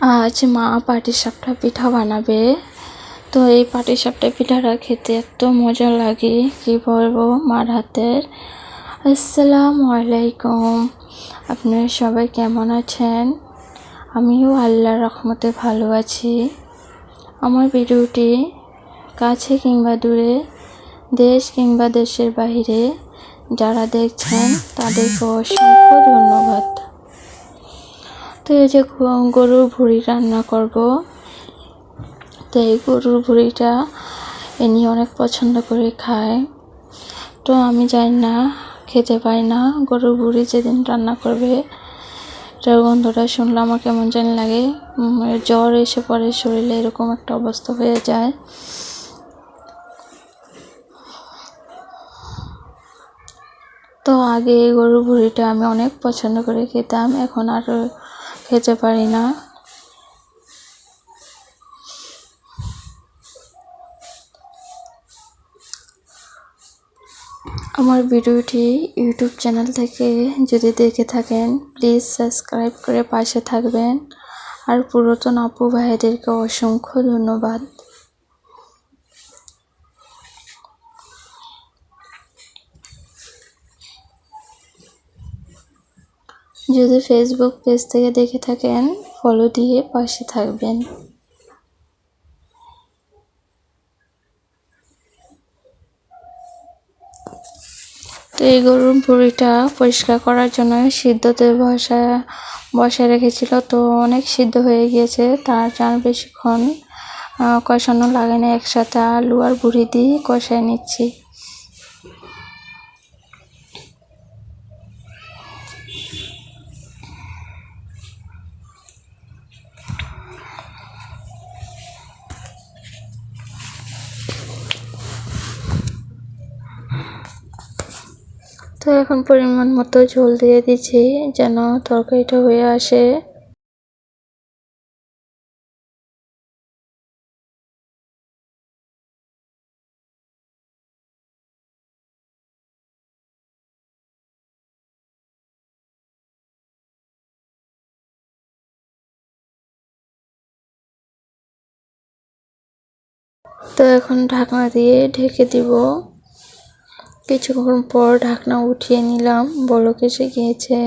আজ মা পাটিসাপটা পিঠা বানাবে। তো এই পাটিসাপটা পিঠাটা খেতে এত মজা লাগে, কি বলব মার হাতের। আসসালামু আলাইকুম। আপনারা সবাই কেমন আছেন? আমিও আল্লাহর রহমতে ভালো আছি। আমার ভিডিওটি কাছে কিংবা দূরে, দেশ কিংবা দেশের বাইরে যারা দেখছেন, তাদেরকে অসংখ্য ধন্যবাদ। তো এই যে গরুর ভুঁড়ি রান্না করব। তো এই গরুর ভুঁড়িটা এনি অনেক পছন্দ করে খায়। তো আমি জানি না, খেতে পাই না। গরুর ভুঁড়ি যেদিন রান্না করবে। এটার গন্ধটা শুনলে আমার কেমন জানি লাগে। জ্বর এসে পড়ে, শরীরে এরকম একটা অবস্থা হয়ে যায়। তো আগে গরুর ভুঁড়িটা আমি অনেক পছন্দ করে খেতাম। এখন আর খেতে পারি না। আমার ভিডিওটি ইউটিউব চ্যানেল থেকে যদি দেখে থাকেন প্লিজ সাবস্ক্রাইব করে পাশে থাকবেন। আর পুরাতন আপু ভাইদেরকে অসংখ্য ধন্যবাদ। যদি ফেসবুক পেজ থেকে দেখে থাকেন ফলো দিয়ে পাশে থাকবেন। তো এই গরুর ভুঁড়িটা পরিষ্কার করার জন্য সিদ্ধতে বসা, বসায় রেখেছিল। তো অনেক সিদ্ধ হয়ে গিয়েছে, তার জন্য বেশিক্ষণ কষানো লাগে না। একসাথে আলু আর ভুঁড়ি দিয়ে কষায় নিচ্ছি। তো এখন পরিমাণ মতো ঝোল দিয়ে দিচ্ছি, যেন তরকারিটা হয়ে আসে। তো এখন ঢাকনা দিয়ে ঢেকে দিব। কিছুক্ষণ পর ঢাকনা উঠিয়ে নিলাম। বলক এসে গিয়েছে।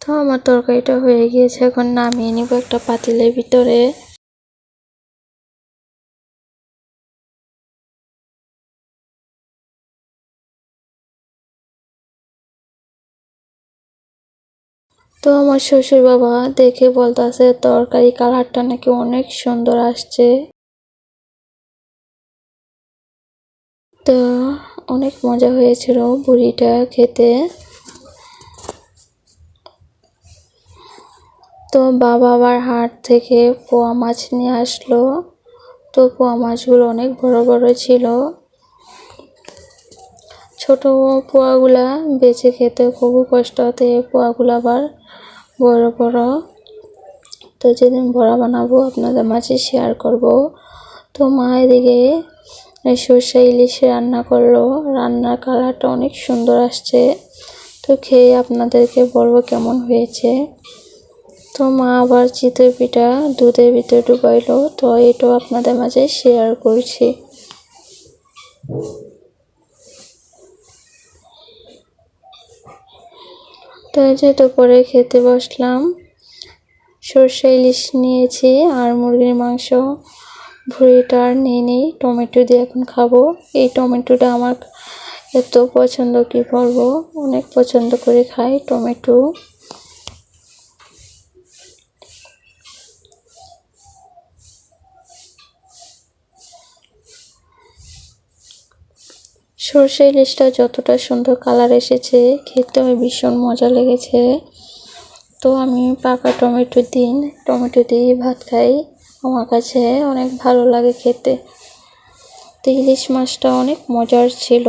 তো আমার তরকারিটা হয়ে গিয়েছে। এখন নামিয়ে নিব একটা পাতিলের ভিতরে। তো আমার শ্বশুর বাবা দেখে বলতেছে, তরকারি কালারটা নাকি অনেক সুন্দর আসছে। তো অনেক মজা হয়েছিল বুড়িটা খেতে। তো বাবা আবার হাট থেকে পোয়া মাছ নিয়ে আসলো। তো পোয়া মাছগুলো অনেক বড় বড় ছিল। ছোট পোয়াগুলা বেছে খেতে খুবই কষ্ট হতো পোয়াগুলো আবার বড় বড়। তো যেদিন বড়া বানাবো, আপনাদের মাঝে শেয়ার করব। তো মা এদিকে সর্ষে ইলিশ রান্না করল। রান্নার কালারটা অনেক সুন্দর আসছে। তো খেয়ে আপনাদেরকে বলব কেমন হয়েছে। তো মা আবার চিতই পিঠা দুধের ভিতরে ডুবাইলো। তো এটাও আপনাদের মাঝে শেয়ার করছি। তো যে খেতে বসলাম। সর্ষে ইলিশ নিয়েছি আর মুরগির মাংস। ভুঁড়িটা আর নিয়ে নিই। টমেটো দিয়ে এখন খাব। এই টমেটোটা আমার এত পছন্দ, কি বলব? অনেক পছন্দ করে খাই টমেটো। সর্ষে ইলিশটা যতটা সুন্দর কালার এসেছে, খেতে আমি ভীষণ মজা লেগেছে। তো আমি পাকা টমেটো দিন, টমেটো দিয়ে ভাত খাই। আমার কাছে অনেক ভালো লাগে খেতে। তো ইলিশ মাছটা অনেক মজার ছিল।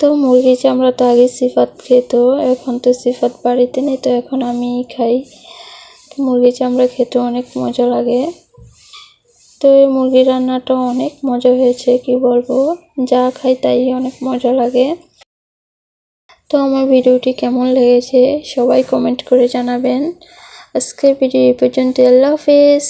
তো মুরগি চামড়া তো আগে সিফাত খেত এখন তো সিফাত বাড়িতে নেই, তো এখন আমিই খাই। তো মুরগি চামড়া খেতে অনেক মজা লাগে। তো এই মুরগি রান্নাটা অনেক মজা হয়েছে, কি বলব? যা খাই তাই অনেক মজা লাগে। তো আমার ভিডিওটি কেমন লেগেছে সবাই কমেন্ট করে জানাবেন। আজকের ভিডিও এই পর্যন্ত আল্লাহ হাফেজ।